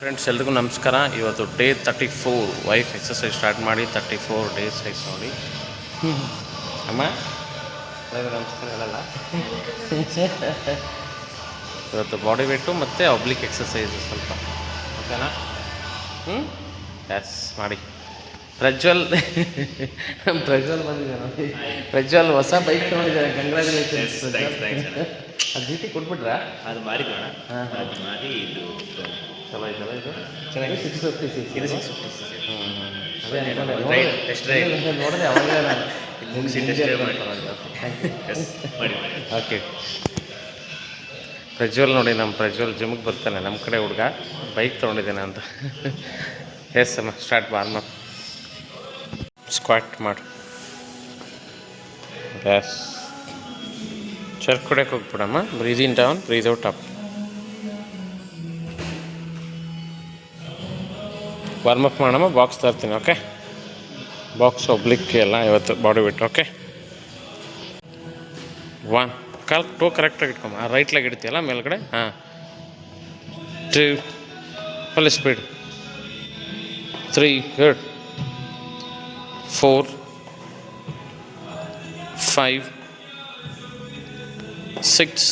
Friends ಎಲ್ರಿಗೂ ನಮಸ್ಕಾರ. ಇವತ್ತು day thirty four wife exercise start ಮಾಡಿ ತರ್ಟಿ ಫೋರ್ ಡೇಸ್ ಆಯ್ತು ನೋಡಿ. ಅಮ್ಮ? ನಮಸ್ಕಾರ ಹೇಳಲ್ಲ. ಇವತ್ತು ಬಾಡಿ ವೇಟು ಮತ್ತು ಒಬ್ಲಿಕ್ ಎಕ್ಸಸೈಸ್ ಸ್ವಲ್ಪ. ಓಕೆನಾ ಹ್ಞೂ ಎಸ್ ಮಾಡಿ. ಪ್ರಜ್ವಲ್ ಪ್ರಜ್ವಲ್ ಬಂದಿದೆ ನೋಡಿ. ಪ್ರಜ್ವಲ್ ಹೊಸ ಬೈಕ್ ತೊಗೊಂಡಿದ್ದಾರೆ ಕಂಗ್ರ್ಯಾಚುಲೇಷನ್ಸ್ ಅದು ಡ್ಯೂಟಿ ಕೊಟ್ಬಿಟ್ರಾ? ಅದು ಮಾರಿದೋಣ ಹಾಂ. ಅದು ಮಾರಿ ಇದು ಇದು. ಚೆನ್ನಾಗಿ ಸಿಕ್ಸ್ ಫಿಫ್ಟಿ ಸಿಕ್ಸ್ ಇದು ಸಿಕ್ಸ್ ಫಿಫ್ಟಿ ನೋಡಿದೆ. ಅವಾಗಲೇ ನಾನು ಮುಗಿಸಿ ಮಾಡಿ. ಓಕೆ ಪ್ರಜ್ವಲ್ ನೋಡಿ ನಮ್ಮ ಪ್ರಜ್ವಲ್ ಜಿಮ್ಗೆ ಬರ್ತಾನೆ. ನಮ್ಮ ಕಡೆ ಹುಡುಗ ಬೈಕ್ ತೊಗೊಂಡಿದ್ದೇನೆ ಅಂತ. ಎಸ್ ಅಮ್ಮ ಸ್ಟಾರ್ಟ್ ಬಾರ್ಮ ಸ್ಕ್ವಾಟ್ ಮಾಡು. ಎಸ್ ಚರ್ಕ್ ಕುಡಿಯೋಕೆ ಹೋಗ್ಬಿಡಮ್ಮ. Breathe in down breathe out up warm up ಮಾಡಮ್ಮ ಬಾಕ್ಸ್ ತರ್ತೀನಿ ಓಕೆ ಬಾಕ್ಸ್ ಒಬ್ಲಿಕ್ಕೆ ಎಲ್ಲ ಇವತ್ತು ಬಾಡಿ ಬಿಟ್ಟು ಓಕೆ ಒನ್ ಕಾಲ್ ಟೋ ಕರೆಕ್ಟಾಗಿ ಇಟ್ಕೊಂಬ ರೈಟ್ ಲೆಗ್ ಇಡ್ತೀಯಲ್ಲ ಮೇಲ್ಗಡೆ? ಹಾಂ. Two full speed three good four five six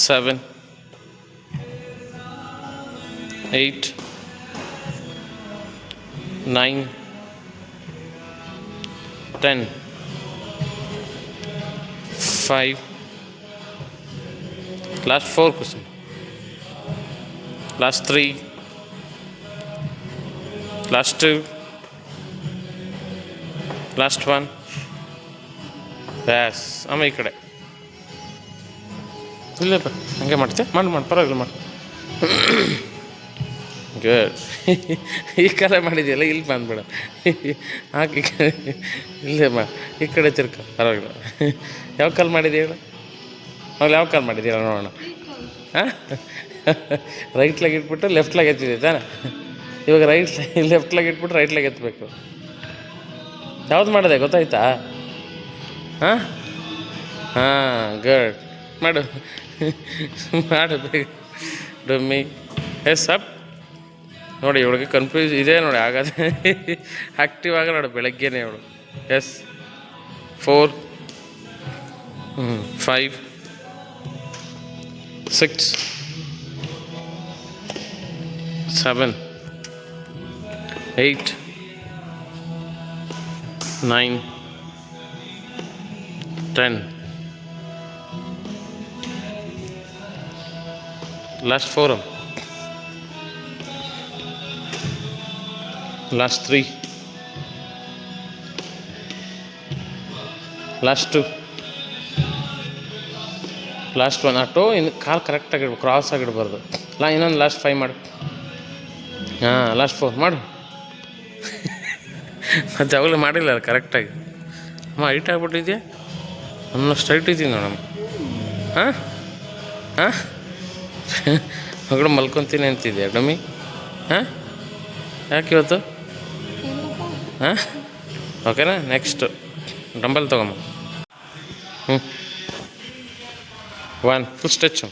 seven eight nine ten five last four question last three last two last one yes ಅಮ್ಮ ಈ ಕಡೆ ಇಲ್ಲಪ್ಪ ಹಂಗೆ ಮಾಡ್ತೀಯ ಮಾಡಿ ಮಾಡಿ ಪರವಾಗಿಲ್ಲ ಮಾಡಿ ಗುಡ್ ಈ ಕಡೆ ಮಾಡಿದೆಯಲ್ಲ, ಇಲ್ಲಿ ಬಂದ್ಬಿಡ. ಹಾಕಿ ಇಲ್ಲೇ ಮಾ ಈ ಕಡೆ ತಿರ್ಕ ಪರವಾಗಿಲ್ಲ. ಯಾವ ಕಾಲ್ ಮಾಡಿದೆ ಅವ್ಳು ಯಾವ ಕಾಲ್ ಮಾಡಿದ್ದೀರ ನೋಡೋಣ. ಹಾಂ? ರೈಟ್ ಲೆಗ್ ಇಟ್ಬಿಟ್ಟು ಲೆಫ್ಟ್ ಲೆಗ್ ಎತ್ತಿದೆ ತಾನೆ? ಇವಾಗ ರೈಟ್ ಲೆಫ್ಟ್ ಲೆಗ್ ಇಟ್ಬಿಟ್ಟು ರೈಟ್ ಲೆಗ್ ಎತ್ತಬೇಕು. ಯಾವ್ದು ಮಾಡಿದೆ, ಗೊತ್ತಾಯ್ತಾ? ಹಾಂ? ಹಾಂ ಗಡ್ ಮಾಡು. ಮಾಡು ಡಮ್ಮಿ. ಎಸ್ ಅಪ್ ನೋಡಿ ಇವಳಿಗೆ ಕನ್ಫ್ಯೂಸ್ ಇದೆ ನೋಡಿ ಆಗದೆ ಆ್ಯಕ್ಟಿವ್ ಆಗ ನೋಡಿ, ಬೆಳಗ್ಗೆನೇ ಇವಳು. Yes four five six seven eight nine ten last four last three. Last two. Last one auto ಇನ್ನು ಕಾಲು ಕರೆಕ್ಟಾಗಿಡ್ಬೇಕು ಕ್ರಾಸ್ ಆಗಿಡ್ಬಾರ್ದು ಲಾ, ಇನ್ನೊಂದು ಲಾಸ್ಟ್ ಫೈವ್ ಮಾಡು. ಹಾಂ ಲಾಸ್ಟ್ ಫೋರ್ ಮಾಡು. ಮತ್ತು ಯಾವಾಗಲೂ ಮಾಡಿಲ್ಲ ಕರೆಕ್ಟಾಗಿ ಅಮ್ಮ ಹೈಟ್ ಆಗ್ಬಿಟ್ಟಿದ್ಯಾ? ನನ್ನ ಸ್ಟ್ರೈಟ್ ಇದ್ದೀನಿ ನೋಡಮ್ಮ. ಹಾಂ? ಹಾಂ? ಮಗಳು ಮಲ್ಕೊತೀನಿ ಅಂತಿದ್ಯಾ ಡಮ್ಮಿ ಹಾಂ? ಯಾಕೆ ಇವತ್ತು? ಹಾಂ? ಓಕೆನಾ ನೆಕ್ಸ್ಟು ಡಂಬಲ್ ತಗೊಂಬ. ಹ್ಞೂ ಒನ್ ಫುಲ್ ಸ್ಟೆಚ್ಚು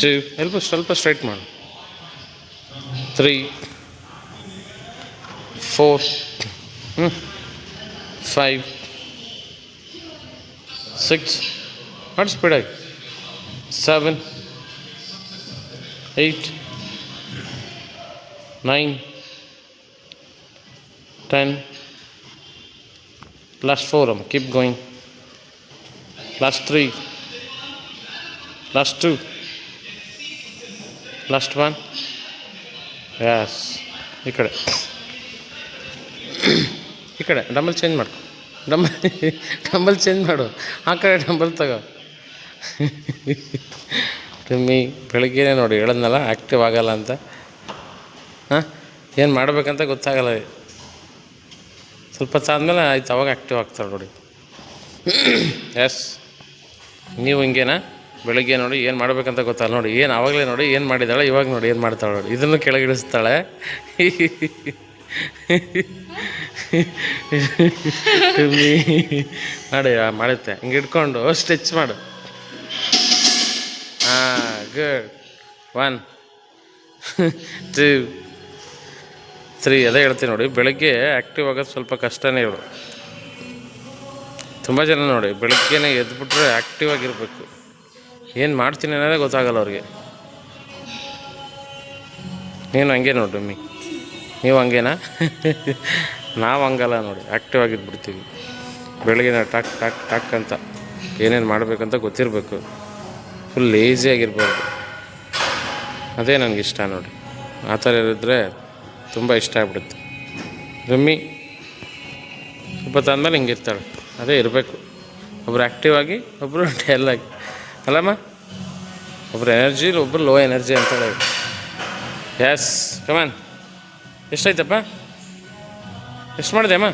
ಟೂ ಎಲ್ಪ ಸ್ವಲ್ಪ ಸ್ಟ್ರೈಟ್ ಮಾಡು. ತ್ರೀ ಫೋರ್ ಹ್ಞೂ ಫೈವ್ ಸಿಕ್ಸ್ ಮಾಡಿ ಸ್ಪೀಡಾಗಿ seven eight nine 10 last 4 um, keep going. Last 3 last 2 last 1 yes. ಈ ಕಡೆ. ಈ ಕಡೆ. ಡಂಬಲ್ ಚೇಂಜ್ ಮಾಡ್ಕೊ ಡಂಬಲ್ ಡಂಬಲ್ ಚೇಂಜ್ ಮಾಡು. ಆ ಕಡೆ ಡಂಬಲ್ ತಗೋ. ಟಿಮ್ಮಿ ಬೆಳಗ್ಗೆನೇ ನೋಡಿ. ಹೇಳದ್ನಲ್ಲ ಆ್ಯಕ್ಟಿವ್ ಆಗಲ್ಲ ಅಂತ. ಹಾಂ? ಏನು ಮಾಡಬೇಕಂತ ಗೊತ್ತಾಗಲ್ಲ. ಸ್ವಲ್ಪ ಆದಮೇಲೆ ಆಯ್ತು, ಅವಾಗ ಆ್ಯಕ್ಟಿವ್ ಆಗ್ತಾರೆ ನೋಡಿ. ಎಸ್ ನೀವು ಹಿಂಗೇನಾ? ಬೆಳಗ್ಗೆ ನೋಡಿ ಏನು ಮಾಡಬೇಕಂತ ಗೊತ್ತಲ್ಲ ನೋಡಿ, ಏನು ಆವಾಗಲೇ ನೋಡಿ ಏನು ಮಾಡಿದ್ದಾಳೆ, ಇವಾಗ ನೋಡಿ ಏನು ಮಾಡ್ತಾಳೆ ನೋಡಿ. ಇದನ್ನು ಕೆಳಗಿಳಿಸ್ತಾಳೆ ನೋಡಿ ಮಾಡಿ ಮಾಡುತ್ತೆ. ಹಿಂಗೆ ಇಟ್ಕೊಂಡು ಸ್ಟಿಚ್ ಮಾಡು. ಹಾಂ ಗುಡ್ ಒನ್ ಟೂ ತ್ರೀ ಅದೇ ಹೇಳ್ತೀನಿ ನೋಡಿ, ಬೆಳಗ್ಗೆ ಆ್ಯಕ್ಟಿವ್ ಆಗೋದು ಸ್ವಲ್ಪ ಕಷ್ಟನೇ ಇವರು. ತುಂಬ ಜನ ನೋಡಿ, ಬೆಳಗ್ಗೆನೇ ಎದ್ಬಿಟ್ರೆ ಆ್ಯಕ್ಟಿವ್ ಆಗಿರಬೇಕು. ಏನು ಮಾಡ್ತೀನಿ ಅನ್ನೋದೇ ಗೊತ್ತಾಗಲ್ಲ ಅವ್ರಿಗೆ. ನೀನು ಹಂಗೆ ನೋಡಿ ಮಮ್ಮಿ. ನೀವು ಹಂಗೇನಾ? ನಾವು ಹಂಗಲ್ಲ ನೋಡಿ ಆ್ಯಕ್ಟಿವ್ ಆಗಿದ್ಬಿಡ್ತೀವಿ. ಬೆಳಗ್ಗೆನ ಟಕ್ ಟಕ್ ಟಕ್ ಅಂತ ಏನೇನು ಮಾಡಬೇಕಂತ ಗೊತ್ತಿರಬೇಕು. ಫುಲ್ ಲೇಸಿ ಆಗಿರ್ಬಾರ್ದು. ಅದೇ ನನಗಿಷ್ಟ ನೋಡಿ. ಆ ಥರ ಇರಿದ್ರೆ ತುಂಬ ಇಷ್ಟ ಆಗ್ಬಿಡುತ್ತೆ. ರಮ್ಮಿ ಸ್ವಲ್ಪ ತಂದಮೇಲೆ ಹಿಂಗಿರ್ತಾಳೆ ಅದೇ ಇರಬೇಕು. ಒಬ್ಬರು ಆ್ಯಕ್ಟಿವ್ ಆಗಿ ಒಬ್ಬರು ಡಲ್ ಆಗಿ. ಅಲ್ಲಮ್ಮ? ಒಬ್ಬರು ಎನರ್ಜಿ ಒಬ್ಬರು ಲೋ ಎನರ್ಜಿ ಅಂತೇಳಿ ಎಸ್ ಕಮಾನ್ ಎಷ್ಟಾಯ್ತಪ್ಪ? ಎಷ್ಟು ಮಾಡಿದೆ ಅಮ್ಮ?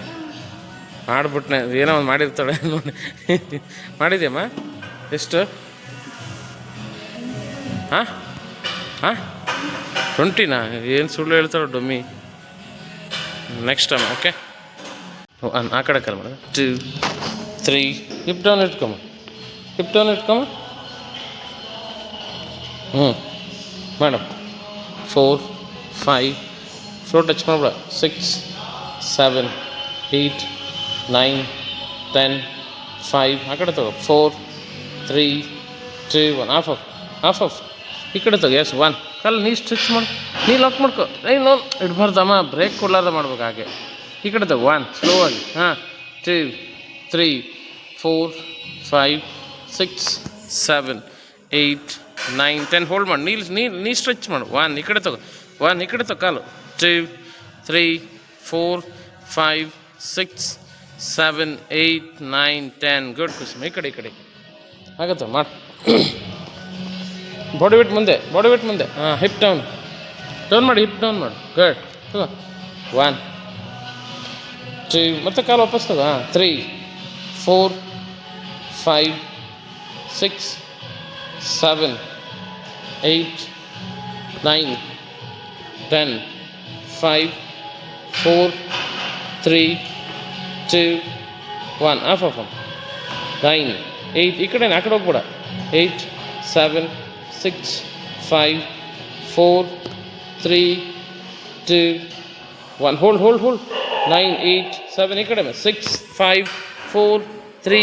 ಮಾಡಿಬಿಟ್ನೆ. ಏನೋ ಒಂದು ಮಾಡಿರ್ತಾಳೆ ನೋಡಿ ಮಾಡಿದ್ಯಮ್ಮ? ಎಷ್ಟು? ಹಾಂ? ಹಾಂ? ಟ್ವೆಂಟಿನಾ ಏನು ಸುಳ್ಳು ಹೇಳ್ತಾಳೆ ಡೊಮ್ಮಿ ನೆಕ್ಸ್ಟ್ ಟೈಮ್ ಓಕೆ ಆ ಕಡೆ ಕಾಲ್ ಮಾಡೋದು ಟೂ ತ್ರೀ ಹಿಪ್ ಡೌನ್ ಇಟ್ಕೊಮ್ಮ ಹಿಪ್ ಡೌನ್ ಇಟ್ಕೊಮ್ಮ ಹ್ಞೂ madam four five floor touch ಮಾಡ್ಬೇಡ six seven eight nine ten five ಆ ಕಡೆ ತಗೋ four three two one half half half half ಈ ಕಡೆ ತಗೋ ಎಸ್ ಒನ್ ಕಲ್ ನೀ ಸ್ಟಿಚ್ ಮಾಡು. ನೀ ಲಾಕ್ ಮಾಡ್ಕೊ. ಏ ನೋ, ಇಡ್ಬಾರ್ದಮ್ಮ. ಬ್ರೇಕ್ ಕೊಡ್ಲಾರ್ದ ಮಾಡ್ಬೇಕು ಹಾಗೆ. ಈ ಕಡೆದ ಒನ್ ಸ್ಲೋ ಆಗಿ ಹಾಂ. Two three four five six seven eight nine ten hold ಮಾಡಿ. ನೀ ನೀ ನೀ ಸ್ಟ್ರೆಚ್ ಮಾಡು. ಒನ್ ಈ ಕಡೆ ತಗೋ. ಒನ್ ಈ ಕಡೆ ತಗೋ. ಕಾಲು. Two three four five six seven eight nine ten good Kusum ಈ ಕಡೆ ಈ ಕಡೆ. ಆಗತ್ತೆ ಮಾಡಿ. ಬಾಡಿ ವೇಟ್ ಮುಂದೆ ಬಾಡಿ ವೇಟ್ ಮುಂದೆ ಹಾಂ ಹಿಪ್ ಡೌನ್ ಡೌನ್ ಮಾಡಿ ಹಿಪ್ ಡೌನ್ ಮಾಡು ಗುಡ್ ತಗೋ ಒನ್ ಟೂ ಮತ್ತೆ ಕಾಲು ವಾಪಸ್ ತಗೋ ಹಾಂ three four five six seven eight nine ten five four three two one half half nine eight ಈ ಕಡೆ ಆ ಕಡೆ ಹೋಗ್ಬೇಡ eight seven six five four three two one hold hold hold nine eight seven ಈ ಕಡೆ six five four three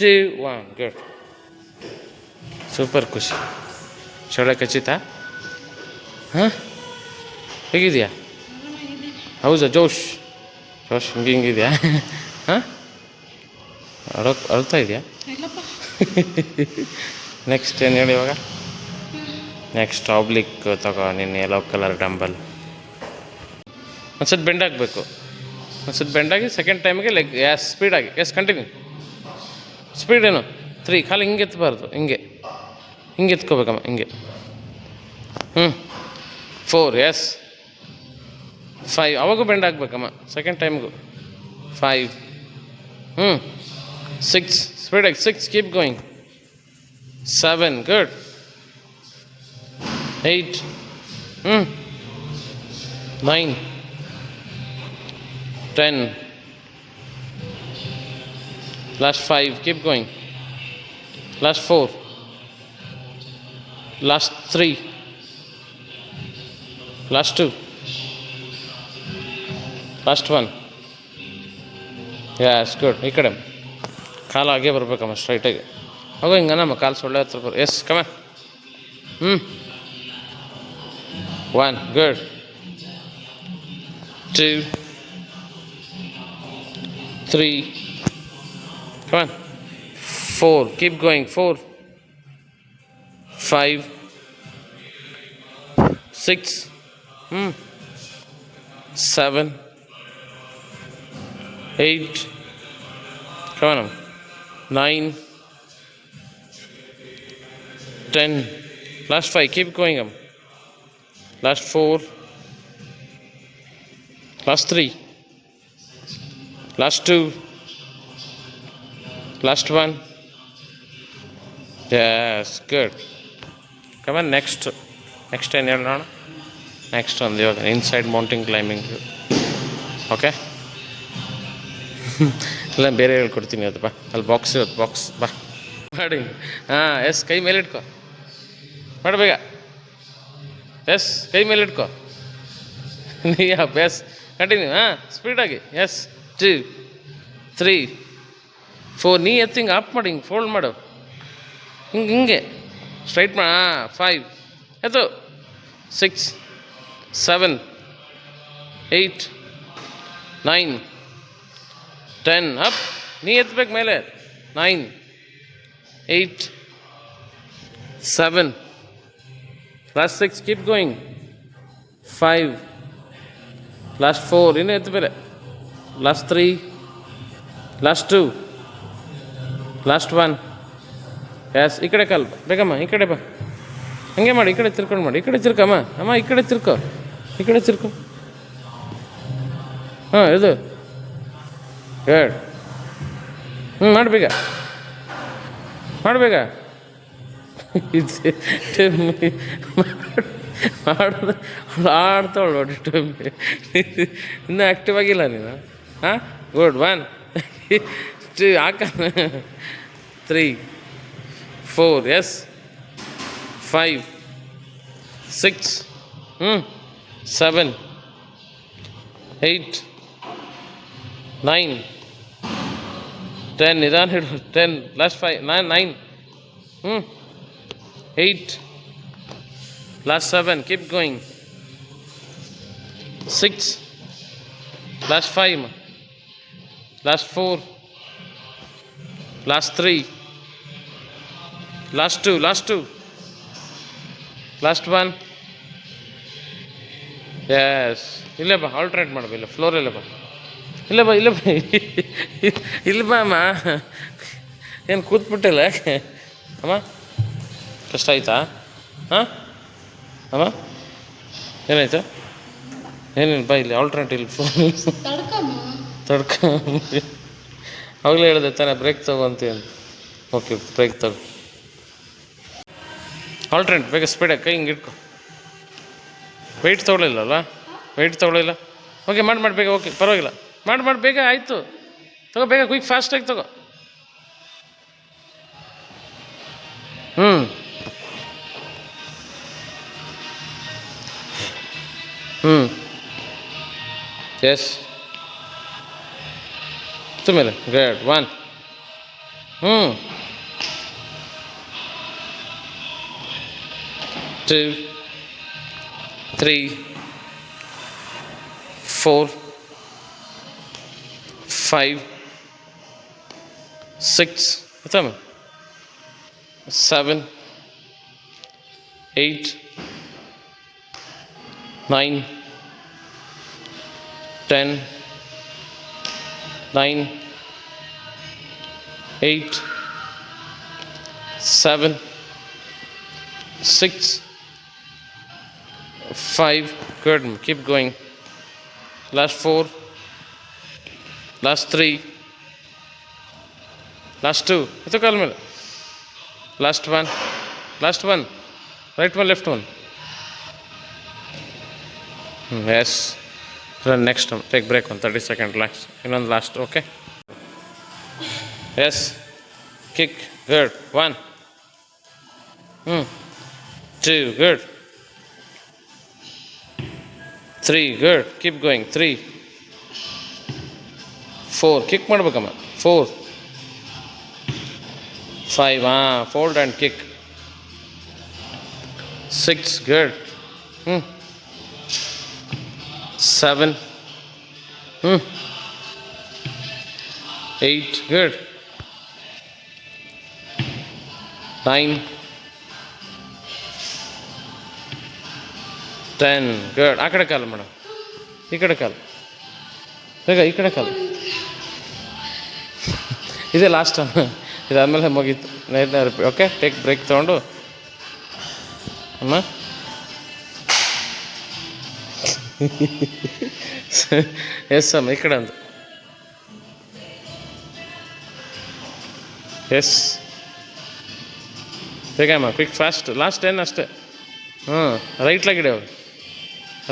two one good super ಖುಷಿ ಶೊಳ್ಳೆ ಖಚಿತ ಹಾಂ ಹೇಗಿದೆಯಾ ಹೌದಾ ಜೋಶ್ ಜೋಶ್ ಹಿಂಗೆ ಹಿಂಗಿದೆಯಾ ಹಾಂ ಅಳೋ ಅಳ್ತಾ ಇದೆಯಾ ನೆಕ್ಸ್ಟ್ ಏನು ಹೇಳಿ ಇವಾಗ ನೆಕ್ಸ್ಟ್ ಆಬ್ಲಿಕ್ ತಗೋ, ನೀನು ಯೆಲ್ಲೋ ಕಲರ್ ಡಂಬಲ್ ಒಂದ್ಸತಿ ಬೆಂಡ್ ಆಗಬೇಕು. ಬೆಂಡಾಗಿ ಸೆಕೆಂಡ್ ಟೈಮಿಗೆ ಲೆಗ್ ಎಸ್ ಸ್ಪೀಡಾಗಿ ಎಸ್ ಕಂಟಿನ್ಯೂ ಸ್ಪೀಡ್ ಏನು? ತ್ರೀ ಕಾಲು ಹಿಂಗೆ ಎತ್ತಬಾರ್ದು ಹಿಂಗೆ. ಹಿಂಗೆ ಎತ್ಕೋಬೇಕಮ್ಮ, ಹಿಂಗೆ. ಹ್ಞೂ ಫೋರ್ ಎಸ್ ಫೈವ್ ಅವಾಗೂ ಬೆಂಡ್ ಆಗಬೇಕಮ್ಮ ಸೆಕೆಂಡ್ ಟೈಮ್ಗೂ ಫೈವ್ ಹ್ಞೂ ಸಿಕ್ಸ್ ಸ್ಪೀಡಾಗಿ six keep going seven good eight ಹ್ಞೂ nine ten last five keep going last four last three last two last one yes good ಈ ಕಡೆ. ಕಾಲು ಹಾಗೆ ಬರ್ಬೇಕಮ್ಮ ಸ್ಟ್ರೈಟಾಗಿ ಹೋಗೋ ಹಿಂಗನಮ್ಮ ಕಾಲು ಸೊಳ್ಳೆ ಹತ್ರ ಬರ್ ಎಸ್ ಕಮ ಹ್ಞೂ One, good. Two, three, come on. Four, keep going. Four, five, six, hmm, seven, eight, come on. Nine, ten. Last five, keep going. um. Last four, last three, last two, last one, yes, good, come on, next, next ten, next on the other inside mountain climbing, okay. ಇಲ್ಲ ಬೇರೆ ಹೇಳ್ಕೊಡ್ತೀನಿ ಅದು ಬಾ ಅಲ್ಲಿ box ಇರೋದು box ಬಾ ಮಾಡಿ ಹಾಂ ಎಸ್ ಕೈ ಮೇಲೆ ಇಟ್ಕೊ ಮಾಡು ಬೇಗ ಎಸ್ ಕೈ ಮೇಲೆ ಇಟ್ಕೋ ಯಾ ಬೆಸ್ ಕಂಟಿನ್ಯೂ ಹಾಂ ಸ್ಪೀಡಾಗಿ ಎಸ್ ಟೂ ತ್ರೀ ಫೋರ್ ನೀ ಎತ್ತಿ ಹಿಂಗೆ ಆಫ್ ಮಾಡಿ ಹಿಂಗೆ ಫೋಲ್ಡ್ ಮಾಡು ಹಿಂಗೆ ಹಿಂಗೆ ಸ್ಟ್ರೈಟ್ ಮಾ ಹಾಂ ಫೈವ್ ಎತ್ತು six seven eight nine ten up knee ಎತ್ತಬೇಕು ಮೇಲೆ nine eight seven last six keep going five last four ಇನ್ನೂ ಎತ್ತ ಬೇರೆ. Last three last two last one yes ಈ ಕಡೆ ಕಾಲ್ ಬೇಕಮ್ಮ ಈ ಕಡೆ ಬಾ. ಹಂಗೆ ಮಾಡಿ, ಈ ಕಡೆ ತಿರ್ಕೊಂಡು ಮಾಡಿ. ಈ ಕಡೆ ತಿರ್ಕಮ್ಮ ಅಮ್ಮ. ಈ ಕಡೆ ತಿರ್ಕೋ. ಈ ಕಡೆ ತಿರ್ಕೊ. ಹಾಂ ಇದು ಹೇಳಿ ಹ್ಞೂ ಮಾಡಬೇಕ ಮಾಡಬೇಕ ಮಾಡಿದ್ರೆ ಆಡ್ತಾಳು ನೋಡಿ ಟೊಮ್ಮೆ ಇನ್ನೂ ಆ್ಯಕ್ಟಿವ್ ಆಗಿಲ್ಲ ನೀನು. ಹಾಂ? ಗುಡ್ ಒನ್ ಟು ಹಾಕ. Three four yes five six ಹ್ಞೂ ಸೆವೆನ್ ಏಯ್ಟ್ ನೈನ್ ಟೆನ್ ನಿಧಾನ ಹಿಡು ten last five nine nine ಹ್ಞೂ eight last seven keep going six last five last four last three last two last two last one yes ಇಲ್ಲೇ ಬಾ ಆಲ್ಟ್ರೇಟ್ ಮಾಡಬ ಇಲ್ಲ ಫ್ಲೋರಲ್ಲೇ ಬಾ. ಇಲ್ಲ ಬಾ ಇಲ್ಲ ಬಾ. ಇಲ್ಲ ಬಾ, ಅಮ್ಮ. ಏನು ಕೂತ್ಬಿಟ್ಟಿಲ್ಲ ಅಮ್ಮ? ಕಷ್ಟ ಆಯ್ತಾ? ಹಾಂ? ಅಮ್ಮ? ಏನಾಯ್ತು? ಏನೇನು ಬಾ ಇಲ್ಲಿ ಆಲ್ಟರ್ನೇಟಿವ್ ಇಲ್ಲಿ ತಡ್ಕ. ಅವಾಗಲೇ ಹೇಳಿದೆ ತಾನೇ ಬ್ರೇಕ್ ತಗೋ ಅಂತ ಓಕೆ ಬ್ರೇಕ್ ತಗೋ. ಆಲ್ಟ್ರೇಟ್ ಬೇಗ ಸ್ಪೀಡಾಗಿ ಕೈ ಹಿಂಗೆ ಇಟ್ಕೊ. ವೆಯ್ಟ್ ತೊಗೊಳಿಲ್ಲಲ್ಲ ವೆಯ್ಟ್ ತೊಗೊಳಿಲ್ಲ ಓಕೆ ಮಾಡಿ ಮಾಡಿ ಬೇಗ ಓಕೆ ಪರವಾಗಿಲ್ಲ. ಮಾಡಿ ಮಾಡಿ ಬೇಗ ಆಯಿತು. ತಗೋ ಬೇಗ ಕ್ವಿಕ್ ಫಾಸ್ಟಾಗಿ ತಗೋ. Yes. Two million. Great. One. Hmm. Two. Three. Four. Five. Six. Seven. Eight. Nine. 10, 9, 8, 7, 6, 5. Good. Keep going. Last 4, last 3, last 2. It's okay. Last 1, last 1, right 1, left 1. Hmm, yes. Run next one. Take break one. 30 second relax. ಇನ್ನೊಂದು last okay yes kick good one ಹ್ಞೂ two good three good keep going three four kick ಮಾಡ್ಬೇಕಮ್ಮ four five ಹಾಂ fold and kick six good ಹ್ಞೂ seven, hmm, eight, good, nine, ten, good. ಆ ಕಡೆ ಕಾಲು madam ಈ ಕಡೆ ಕಾಲು ಬೇಗ ಈ ಕಡೆ ಕಾಲು ಇದೇ ಲಾಸ್ಟ್ ಇದಾದಮೇಲೆ ಮುಗೀತು ನೈದನೇ ರಿಪೀಟ್ ಓಕೆ ಟೇಕ್ ಬ್ರೇಕ್ ತೊಗೊಂಡು ಅಮ್ಮ ಎಸ್ ಅಮ್ಮ ಈ ಕಡೆ ಅಂತ ಎಸ್ ಬೇಗಮ್ಮ ಕ್ವಿಕ್ ಫಾಸ್ಟ್ ಲಾಸ್ಟ್ ಟೆನ್ ಅಷ್ಟೇ ಹ್ಞೂ ರೈಟ್ ಲೆಗ್ ಇಡು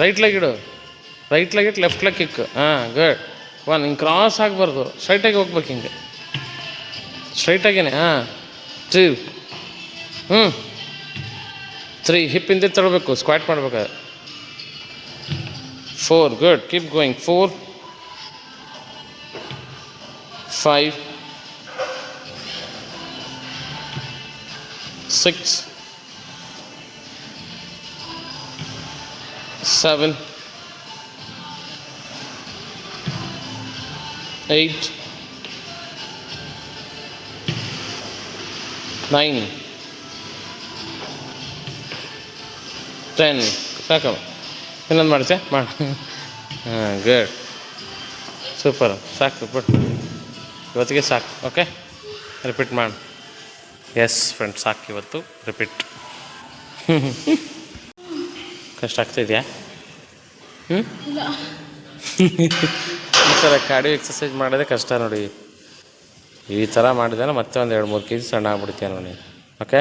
ರೈಟ್ ಲೆಗ್ ಇಡು ರೈಟ್ ಲೆಗ್ ಇಟ್ಟು ಲೆಫ್ಟ್ ಲೆಗ್ ಕಿಕ್ ಹಾಂ ಗುಡ್ ಒನ್ ಹಿಂಗೆ ಕ್ರಾಸ್ ಆಗಬಾರ್ದು ಸ್ಟ್ರೈಟಾಗಿ ಹೋಗ್ಬೇಕು ಹಿಂಗೆ ಸ್ಟ್ರೈಟಾಗೇನೆ ಹಾಂ ಟೂ ಹ್ಞೂ ತ್ರೀ ಹಿಪ್ ಹಿಂದೆ ತಗೊಳ್ಬೇಕು ಸ್ಕ್ವಾಟ್ ಮಾಡ್ಬೇಕಾದ್ರೆ 4 good. Keep going. 4 5 6 7 8 9 10 second ಇನ್ನೊಂದು ಮಾಡ್ತೀಯ ಮಾಡಿ. ಹಾಂ ಗುಡ್ ಸೂಪರ್ ಸಾಕು ಬಿಡು. ಇವತ್ತಿಗೆ ಸಾಕು ಓಕೆ ರಿಪೀಟ್ ಮಾಡಿ. ಎಸ್ ಫ್ರೆಂಡ್ ಸಾಕು ಇವತ್ತು. ರಿಪೀಟ್ ಕಷ್ಟ ಆಗ್ತಿದೆಯಾ? ಹ್ಞೂ ಈ ಥರ ಕಾರ್ಡಿಯೋ ಎಕ್ಸಸೈಸ್ ಮಾಡೋದೇ ಕಷ್ಟ ನೋಡಿ. ಈ ಥರ ಮಾಡಿದ್ರೆ ಮತ್ತೆ ಒಂದು ಎರಡು ಮೂರು ಕೆ ಜಿ ಸಣ್ಣ ಆಗ್ಬಿಡ್ತೀಯ ನೋಡಿ ಓಕೆ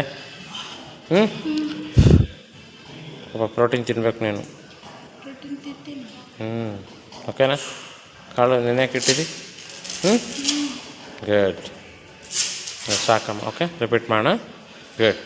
ಹ್ಞೂ ಸ್ವಲ್ಪ ಪ್ರೋಟೀನ್ ತಿನ್ಬೇಕು ನೀನು. ಹ್ಞೂ ಓಕೆನಾ? ಕಾಳು ನೆನೆಯಕ್ಕೆ ಇಟ್ಟಿದ್ದಿ ಹ್ಞೂ ಗುಡ್ ಸಾಕಮ್ಮ. ಓಕೆ ರಿಪೀಟ್ ಮಾಡೋಣ. ಗುಡ್